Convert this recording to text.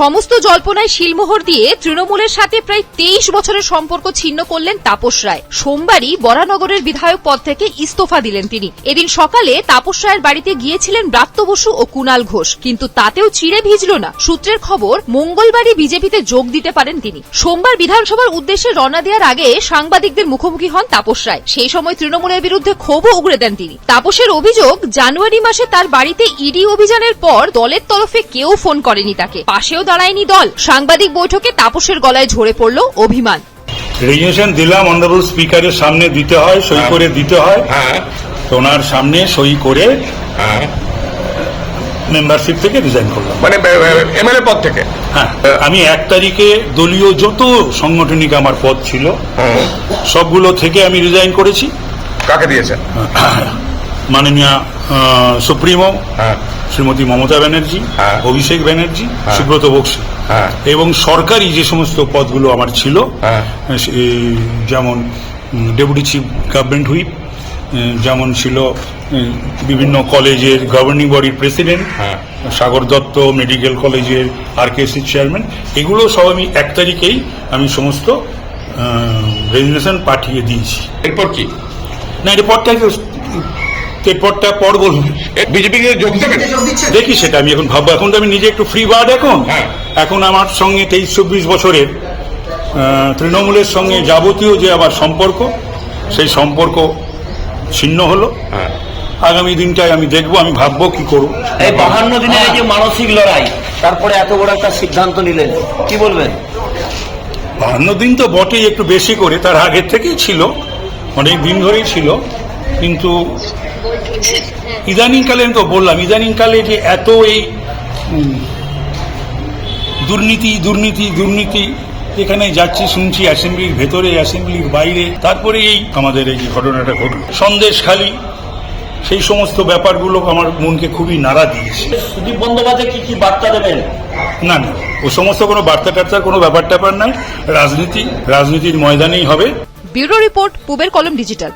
সমস্ত জল্পনায় শিলমোহর দিয়ে তৃণমূলের সাথে প্রায় তেইশ বছরের সম্পর্ক ছিন্ন করলেন তাপস রায়। সোমবারই বরানগরের বিধায়ক পদ থেকে ইস্তফা দিলেন তিনি। এদিন সকালে তাপস রায়ের বাড়িতে গিয়েছিলেন ব্রাত্য বসু ও কুণাল ঘোষ। কিন্তু তাতেও চিড়ে ভিজল না। সূত্রের খবর, মঙ্গলবারই বিজেপিতে যোগ দিতে পারেন তিনি। সোমবার বিধানসভার উদ্দেশ্যে রওনা দেওয়ার আগে সাংবাদিকদের মুখোমুখি হন তাপস রায়। সেই সময় তৃণমূলের বিরুদ্ধে ক্ষোভও উগড়ে দেন তিনি। তাপসের অভিযোগ, জানুয়ারি মাসে তার বাড়িতে ইডি অভিযানের পর দলের তরফে কেউ ফোন করেনি তাকে। পাশেও দাঁড়ায়নি দল। সাংবাদিক বৈঠকে তাপসের গলায় ঝরে পড়ল অভিমান। রেজিগনেশন দিলাম অনারেবল স্পিকারের সামনে দিতে হয় সই হ্যাঁ। করে দিতে হয়। হ্যাঁ। ওনার সামনে সই করে হ্যাঁ। মেম্বারশিপ থেকে রিজাইন করলাম। মানে এমএলএ পদ থেকে? হ্যাঁ। আমি এক তারিখে দলীয় যত সাংগঠনিক আমার পদ ছিল। সবগুলো থেকে আমি রিজাইন করেছি। কাকে দিয়েছেন মাননীয় আহ, সুপ্রিমো। হ্যাঁ। শ্রীমতী মমতা ব্যানার্জি হ্যাঁ। অভিষেক ব্যানার্জি হ্যাঁ। সুব্রত বক্সি হ্যাঁ। এবং সরকারি যে সমস্ত পদগুলো আমার ছিল যেমন ডেপুটি চিফ গভর্নমেন্ট হুইপ যেমন ছিল বিভিন্ন কলেজের গভর্নিং বডির প্রেসিডেন্ট হ্যাঁ। সাগর দত্ত মেডিকেল কলেজের আরকেসি চেয়ারম্যান এগুলো সব আমি এক তারিখেই আমি সমস্ত রেজিগনেশন পাঠিয়ে দিয়েছি এরপর কি না রিপোর্টটা রিপোর্টটা পর বলুন। বিজেপিকে যোগ দেবেন দেখি সেটা আমি এখন ভাববো। এখন তো আমি নিজে একটু ফ্রি বার্ড এখন। হ্যাঁ। এখন আমার সঙ্গে তেইশ চব্বিশ বছরের তৃণমূলের সঙ্গে যাবতীয় যে আমার সম্পর্ক সেই সম্পর্ক ছিন্ন হলো। হ্যাঁ। আগামী দিনটায় আমি দেখব আমি ভাববো কি করব। এই বাহান্ন দিনের যে মানসিক লড়াই তারপরে এত বড় একটা সিদ্ধান্ত নিলেন কি বলবেন? বাহান্ন দিন তো বটেই একটু বেশি করে তার আগের থেকেই ছিল অনেক দিন ধরেই ছিল। কিন্তু ইদানিংকালে আমি তো বললাম ইদানিংকালে যে এত এই দুর্নীতি দুর্নীতি দুর্নীতি এখানে যাচ্ছি শুনছি অ্যাসেম্বলির ভেতরে অ্যাসেম্বলির বাইরে তারপরে এই আমাদের এই যে ঘটনাটা ঘটল। সন্দেশ খালি সেই সমস্ত ব্যাপারগুলো আমার মনকে খুবই নাড়া দিয়েছে। সুদীপ বন্দ্যোপাধ্যায় কি কি বার্তা দেবেন? না না ও সমস্ত কোনো বার্তা টার্তার কোনো ব্যাপার ট্যাপার নাই। রাজনীতি রাজনীতির ময়দানেই হবে। ব্যুরো রিপোর্ট পুবের কলম ডিজিটাল।